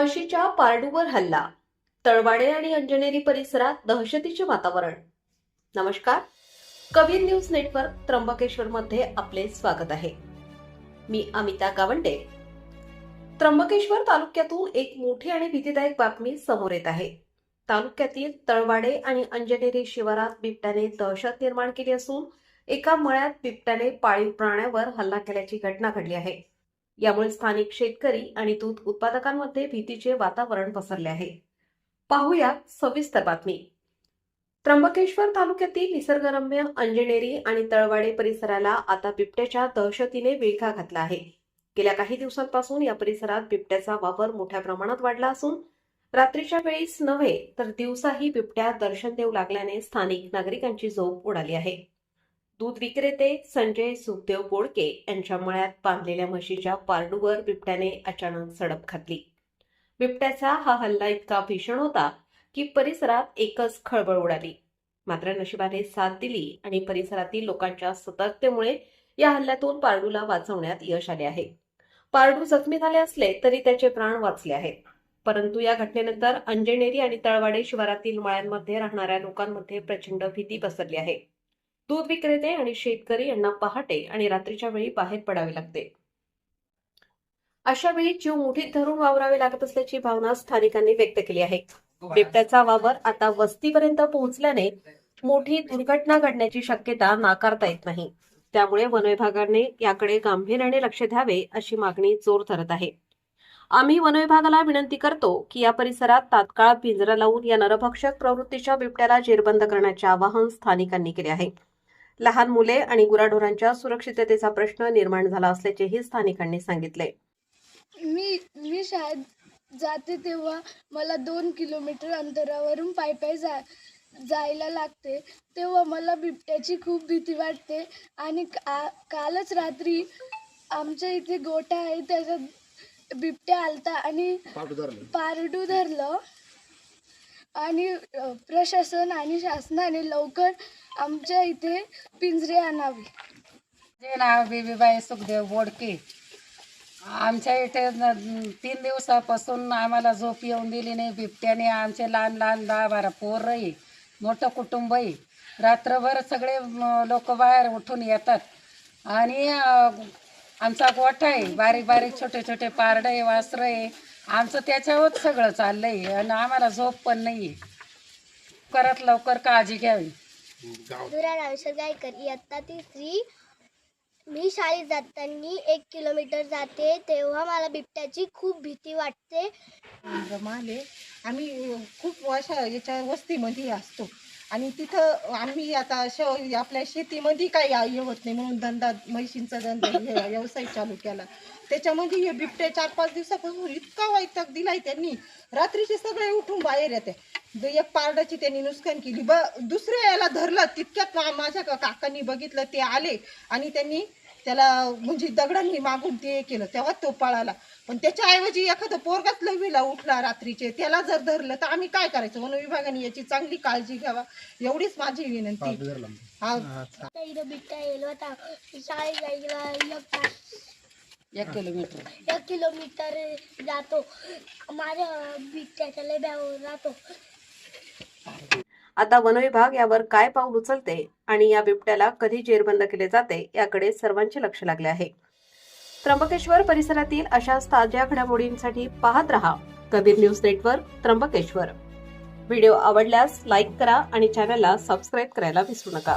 म्हशीच्या पारडूवर हल्ला तळवाडे आणि अंजनेरी परिसरात दहशतीचे वातावरण. नमस्कार कबीर न्यूज नेटवर्क त्र्यंबकेश्वर मध्ये आपले स्वागत आहे. मी अमिता गावंडे. त्र्यंबकेश्वर तालुक्यातून एक मोठी आणि भीतीदायक बातमी समोर येत आहे. तालुक्यातील तळवाडे आणि अंजनेरी शिवारात बिबट्याने दहशत निर्माण केली असून एका मळ्यात बिबट्याने पाळीव प्राण्यावर हल्ला केल्याची घटना घडली आहे. यामुळे स्थानिक शेतकरी आणि दूध उत्पादकांमध्ये भीतीचे वातावरण पसरले आहे. पाहूया सविस्तर बातमी. त्र्यंबकेश्वर तालुक्यातील निसर्गरम्य अंजनेरी आणि तळवाडे परिसराला आता बिबट्याच्या दहशतीने वेढा घातला आहे. गेल्या काही दिवसांपासून या परिसरात बिबट्याचा वापर मोठ्या प्रमाणात वाढला असून रात्रीच्या वेळीच नव्हे तर दिवसाही बिबट्या दर्शन देऊ लागल्याने स्थानिक नागरिकांची झोप उडाली आहे. दूध विक्रेते संजय सुखदेव बोडके यांच्या मळ्यात बांधलेल्या म्हशीच्या पारडूवर बिबट्याने अचानक सडप घातली. बिबट्याचा हा हल्ला इतका भीषण होता की परिसरात एकच खळबळ उडाली. मात्र नशिबाने साथ दिली आणि परिसरातील लोकांच्या सतर्कतेमुळे या हल्ल्यातून पारडूला वाचवण्यात यश आले आहे. पारडू जखमी झाले असले तरी त्याचे प्राण वाचले आहेत. परंतु या घटनेनंतर अंजनेरी आणि तळवाडे शिवारातील मळ्यांमध्ये राहणाऱ्या लोकांमध्ये प्रचंड भीती पसरली आहे. दूध विक्रेते आणि शेतकरी यांना पहाटे आणि रात्रीच्या वेळी बाहेर पडावे लागते. अशा वेळी जीव मुठीत धरून वावरावे लागत असल्याची भावना स्थानिकांनी व्यक्त केली आहे. बिबट्याचा वावर आता वस्तीपर्यंत पोहोचल्याने मोठी दुर्घटना घडण्याची शक्यता नाकारता येत नाही. त्यामुळे वन विभागाने याकडे गांभीर्याने लक्ष द्यावे अशी मागणी जोर धरत आहे. आम्ही वन विभागाला विनंती करतो की या परिसरात तात्काळ पिंजरा लावून या नरभक्षक प्रवृत्तीच्या बिबट्याला जेरबंद करण्याचे आवाहन स्थानिकांनी केले आहे. लहान मुले आणि गुराढोरांच्या सुरक्षिततेचा प्रश्न निर्माण झाला असल्याचेही स्थानिकांनी सांगितले. मी मी शाळेत जाते तेव्हा मला दोन किलोमीटर अंतरावरून पायी पायी जा जायला लागते. तेव्हा मला बिबट्याची खूप भीती वाटते आणि का कालच रात्री आमच्या इथे गोठा आहे त्याच्यात बिबट्या आलता आणि पारडू धरलं. आणि प्रशासन आणि शासनाने लवकर आमच्या इथे पिंजरे आणावे. जे नाव बेबीबाई सुखदेव बोडके. आमच्या इथे न- तीन दिवसापासून आम्हाला झोप येऊन दिली नाही. बिबट्याने आमचे लहान लहान दहा बारा पोर आहे मोठं कुटुंब आहे. रात्रभर सगळे लोक बाहेर उठून येतात. आणि अं, आमचा गोठा आहे बारीक बारीक छोटे छोटे पारडं आहे वासरं आहे. आमचं त्याच्यावरच सगळं चाललं आहे आणि आम्हाला झोप पण नाही आहे करत लवकर काळजी घ्यावी. दुरा रामेश्वर गायकर इयत्ता तिसरी. मी शाळेत जाताना एक किलोमीटर जाते तेव्हा मला बिबट्याची खूप भीती वाटते. माले आम्ही खूप अशा याच्या वस्तीमध्ये असतो. आणि तिथं आम्ही आता श आपल्या शेतीमध्ये काही हे होत नाही म्हणून धंदा म्हैशींचा धंदा हे व्यवसाय चालू केला. त्याच्यामध्ये हे बिबटे चार पाच दिवसापासून इतका वैताग दिलाय त्यांनी. रात्रीचे सगळे उठून बाहेर येते. एक पारडाची त्यांनी नुकसान केली. ब दुसऱ्या याला धरलं. तितक्यात माझ्या का- काकांनी बघितलं ते आले आणि त्यांनी त्याला म्हणजे दगडांनी मागून ते केलं तेव्हा तो पळाला. पण त्याच्याऐवजी एखादं पोरगाच लवीला उठला रात्रीचे त्याला जर धरलं तर आम्ही काय करायचं? वन विभागाने याची चांगली काळजी घ्यावा एवढीच माझी विनंती. हा. एक किलोमीटर. एक किलोमीटर जातो. माझ्या बिबट्याच्या लेब्यावर राहतो आता वनविभाग यावर काय पाऊल उचलते आणि या बिबट्याला कधी जेरबंद केले जाते याकडे सर्वांचे लक्ष लागले आहे. त्र्यंबकेश्वर परिसरातील अशाच ताज्या घडामोडींसाठी पाहत रहा Kabir news network Trimbakeshwar. Video आवडल्यास लाईक करा आणि चॅनलला सबस्क्राईब करायला विसरू नका.